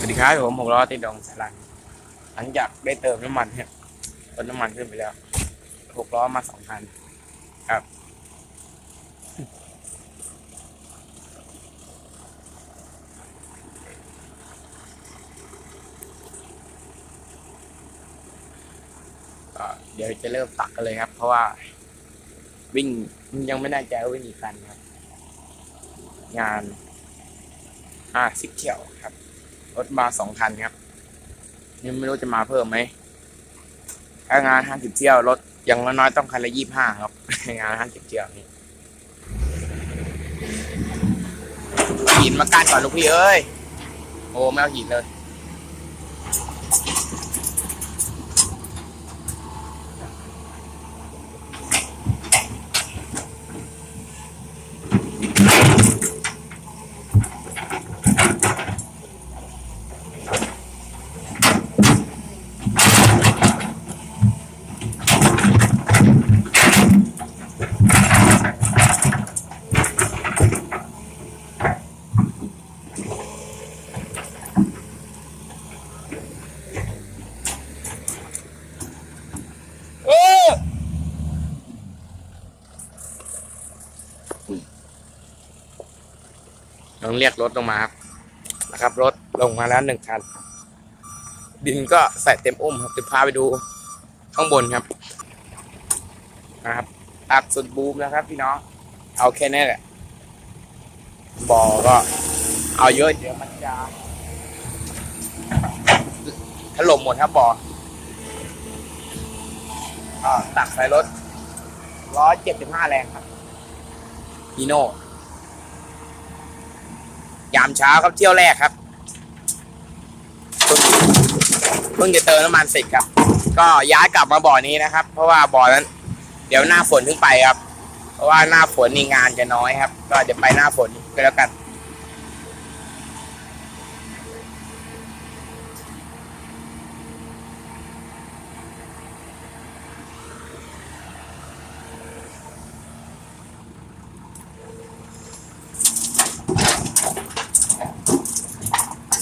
สวัสดีครับผมผมล้อติดดองสารันหลังจากได้เติมน้ำมันเนี่ยต้นน้ำมันขึ้นไปแล้วหกล้อมาสองคันครับ เดี๋ยวจะเริ่มตักกันเลยครับ เพราะว่าวิ่งยังไม่แน่ใจว่าวิ่งกี่คันครับ งานอ่าสิบเที่ยวครับ รถมาสองคันครับยังไม่รู้จะมาเพิ่มไหมถ้างานห้าสิบเที่ยวรถอย่างน้อยๆต้องคันละยี่ห้าครับ งานห้าสิบเที่ยวนี่หินมากันก่อนลูกพี่เอ้ย โอ้ไม่เอาหินเลย ต้องเรียกรถลงมาครับนะครับ รถลงมาแล้วหนึ่งคัน ดินก็ใส่เต็มอุ้มครับจะพาไปดูข้างบนครับนะครับตักสุดบูมนะครับ พี่น้อง เอาแค่นี้แหละบ่อก็ เอาเยอะเดี๋ยวมันจะถล่มหมดครับบ่อตักใส่รถร้อยเจ็ดสิบห้าแรงครับฮีโน่ ยามเช้าครับเที่ยวแรกครับเพิ่งเพิ่งจะเติมน้ำมันเสร็จครับ ก็ย้ายกลับมาบ่อนี้นะครับ เพราะว่าบ่อนั้น เดี๋ยวหน้าฝนถึงไปครับ เพราะว่าหน้าฝนนี่งานจะน้อยครับ ก็เดี๋ยวไปหน้าฝนก็แล้วกัน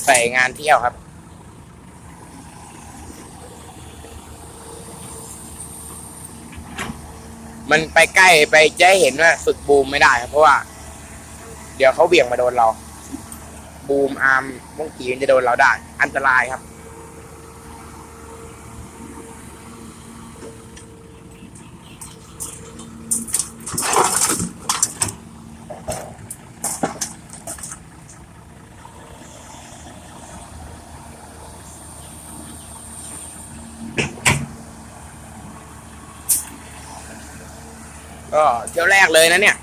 ใส่งานเที่ยวครับ มันไปใกล้ไปจะเห็นว่าฝึกบูมไม่ได้ครับ เพราะว่า เดี๋ยวเขาเบี่ยงมาโดนเรา บูมอาร์มมุ้งกีมันจะโดนเราได้ อันตรายครับ ก็เที่ยวแรกเลยนะเนี่ย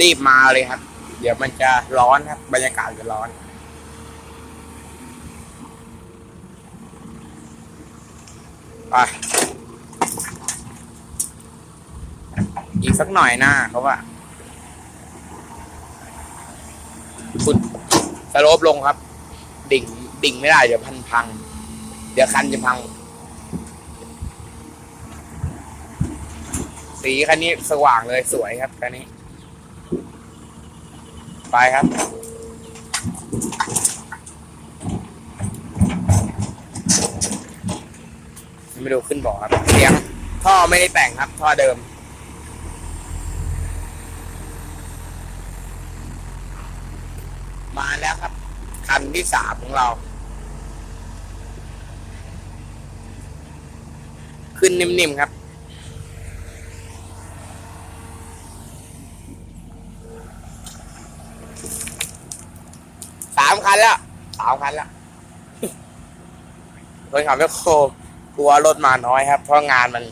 รีบมาเลยครับ เดี๋ยวมันจะร้อนครับ บรรยากาศจะร้อน ไปอีกสักหน่อยหน้าเขาว่าคุณสโลปลงครับ ดิ่งดิ่งไม่ได้เดี๋ยวพันพัง เดี๋ยวคันจะพัง สีคันนี้สว่างเลยสวยครับคันนี้ ไปครับ ไม่ดูขึ้นบ่อครับเสียงท่อไม่ได้แต่งครับ ท่อเดิมมาแล้วครับ คันที่สามของเรา ขึ้นนิ่มๆครับ สาม คันแล้วสามคันแล้วคนขับแมคโครกลัวรถมาน้อยครับ เพราะงานมัน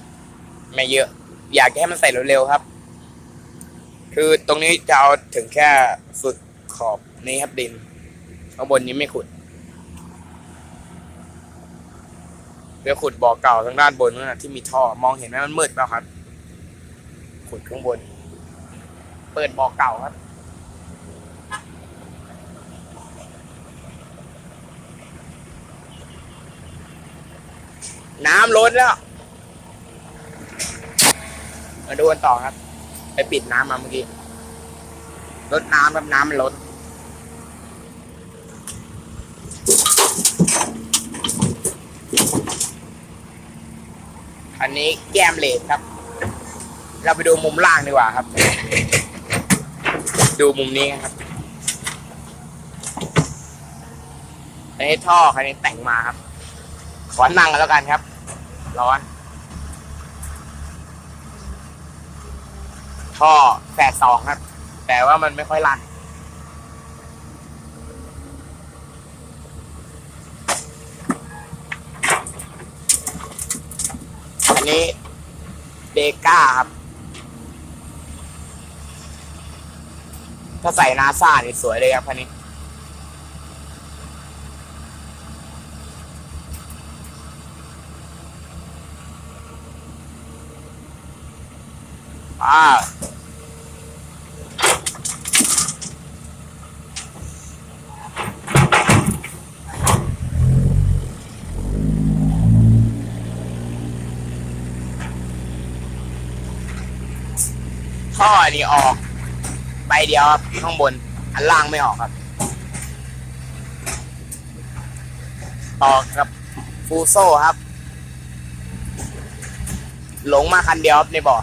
ไม่เยอะ อยากให้มันใส่เร็วๆครับ คือตรงนี้จะเอาถึงแค่สุดขอบนี้ครับดินข้างบนนี้ไม่ขุดเดี๋ยวขุดบ่อเก่าทางด้านบนนั่นนะที่มีท่อมองเห็นไหมมันมืดเปล่าครับ ขุดข้างบน เปิดบ่อเก่าครับ น้ำล้นแล้ว มาดูกันต่อครับ ไปปิดน้ำมาเมื่อกี้ลดน้ำครับน้ำมันล้นอันนี้แก้มเลนครับ เราไปดูมุมล่างดีกว่าครับ ดูมุมนี้ครับอ้ท่อคันนี้แต่งมาครับ ขอนั่งกันแล้วกันครับ ร้อนท่อแปดสองครับ แต่ว่ามันไม่ค่อยลั่นอันนี้เดก้าครับ ถ้าใส่นาซานี่สวยเลยครับคันนี้ อ่า ท่อนี่ออกใบเดียวครับข้างบน อันล่างไม่ออกครับ ต่อกับฟูโซ่ครับ หลงมาคันเดียวครับในบ่อ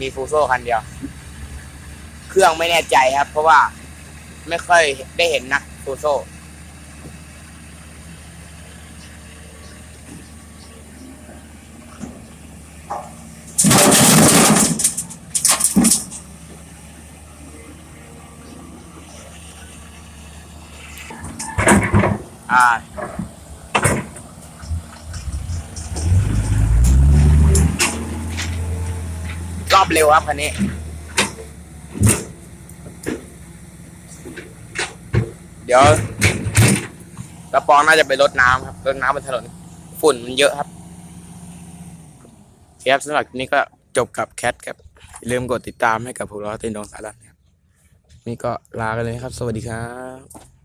มีฟูโซ่คันเดียว เครื่องไม่แน่ใจครับ เพราะว่าไม่ค่อยได้เห็นนักฟูโซ่ อ่รอบเร็วครับคันนี้เดี๋ยวกระปองน่าจะไปรดน้ำครับรดน้ำบนถนนฝุ่นมันเยอะครับครับสำหรับคลิปนี้ก็จบกับแคทครับอย่าลืมกดติดตามให้กับพวกเราเต้นดองสาระนะครับนี่ก็ลากันเลยครับ สวัสดีครับ